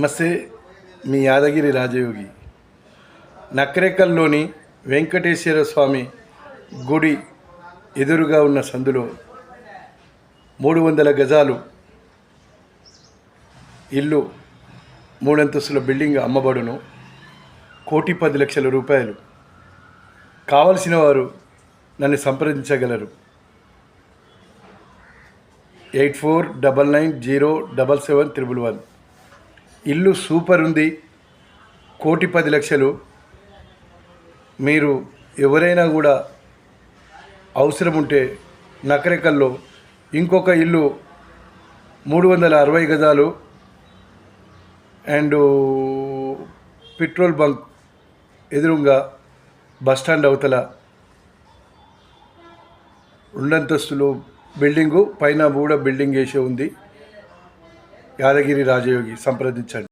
నమస్తే మీ యాదగిరి రాజయోగి. నక్రేకల్లోని వెంకటేశ్వర స్వామి గుడి ఎదురుగా ఉన్న సందులో మూడు వందల గజాలు ఇల్లు మూడంతస్తుల బిల్డింగ్ అమ్మబడును కోటి పది లక్షల రూపాయలు. కావలసిన వారు నన్ను సంప్రదించగలరు. Eight four double nine zero double seven triple one. ఇల్లు సూపర్ ఉంది. కోటి పది లక్షలు. మీరు ఎవరైనా కూడా అవసరం ఉంటే నకరేకల్లో ఇంకొక ఇల్లు మూడు వందల అరవై గజాలు అండ్ పెట్రోల్ బంక్ ఎదురుగా బస్టాండ్ అవతల రెండంతస్తులు బిల్డింగు పైన కూడా బిల్డింగ్ వేసి ఉంది. యాదగిరి రాజయోగి సంప్రదించండి.